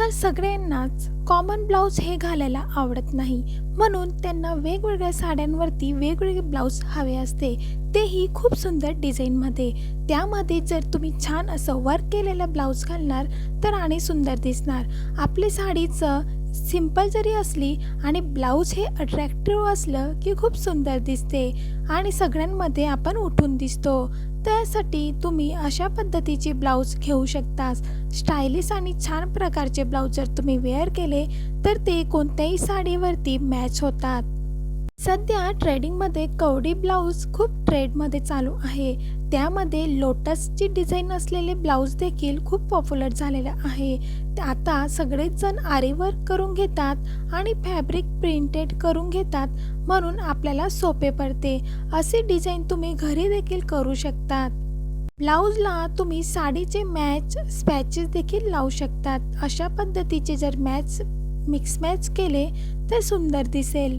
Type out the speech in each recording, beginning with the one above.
आजकाल सगळ्यांनाच common blouse हे घालायला आवडत नाही. म्हणून त्यांना वेगवेगळ्या साड्यांवरती वेगवेगळे ब्लाऊज हवे असते. तेही खूप सुंदर डिझाईनमध्ये त्यामध्ये जर तुम्ही छान असं वर्क केलेलं ब्लाऊज घालणार तर आणि सुंदर दिसणार. आपली साडीचं सिंपल जरी असली आणि ब्लाऊज हे अट्रॅक्टिव्ह असलं की खूप सुंदर दिसते. आणि सगळ्यांमध्ये आपण उठून दिसतो. त्यासाठी तुम्ही अशा पद्धतीचे ब्लाऊज घेऊ शकता स्टायलिश आणि छान प्रकारचे ब्लाऊज जर तुम्ही वेअर केले तर ते कोणत्याही साडीवरती मॅच होतात. सध्या ट्रेडिंगमध्ये कवडी ब्लाऊज खूप ट्रेडमध्ये चालू आहे. त्यामध्ये लोटसची डिझाईन असलेले ब्लाऊज देखील खूप पॉप्युलर झालेलं आहे. ते आता सगळेच जण आरीवर्क करून घेतात आणि फॅब्रिक प्रिंटेड करून घेतात म्हणून आपल्याला सोपे पडते. असे डिझाईन तुम्ही घरी देखील करू शकतात. ब्लाऊजला तुम्ही साडीचे मॅच स्पॅचेस देखील लावू शकतात. अशा पद्धतीचे जर मॅच मिक्स मॅच केले तर सुंदर दिसेल.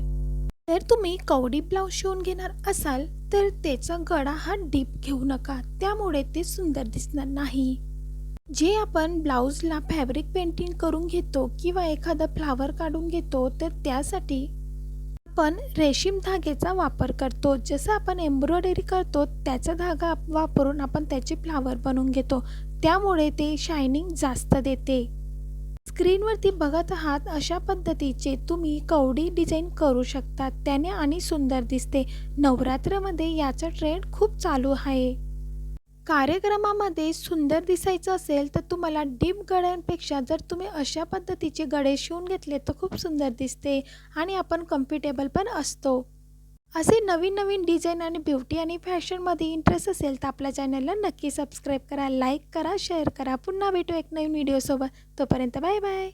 जर तुम्ही कवडी ब्लाऊज शिवून घेणार असाल तर त्याचा गळा हा डीप घेऊ नका. त्यामुळे ते सुंदर दिसणार नाही. जे आपण ब्लाऊजला फॅब्रिक पेंटिंग करून घेतो किंवा एखादा फ्लावर काढून घेतो तर त्यासाठी आपण रेशीम धाग्याचा वापर करतो. जसं आपण एम्ब्रॉयडरी करतो त्याचा धागा वापरून आपण त्याचे फ्लावर बनवून घेतो. त्यामुळे ते शायनिंग जास्त देते. स्क्रीनवरती बघत आहात अशा पद्धतीचे तुम्ही कवडी डिझाईन करू शकता त्याने आणि सुंदर दिसते. नवरात्रमध्ये याचा ट्रेंड खूप चालू आहे. कार्यक्रमामध्ये सुंदर दिसायचं असेल तर तुम्हाला डीप गड्यांपेक्षा जर तुम्ही अशा पद्धतीचे गडे शिवून घेतले तर खूप सुंदर दिसते आणि आपण कम्फर्टेबल पण असतो. असे नवीन नवीन डिझाईन आणि ब्युटी आणि फॅशनमध्ये इंटरेस्ट असेल तर आपल्या चॅनलला नक्की सबस्क्राईब करा लाईक करा शेअर करा. पुन्हा भेटू एक नवीन व्हिडिओसोबत तोपर्यंत बाय बाय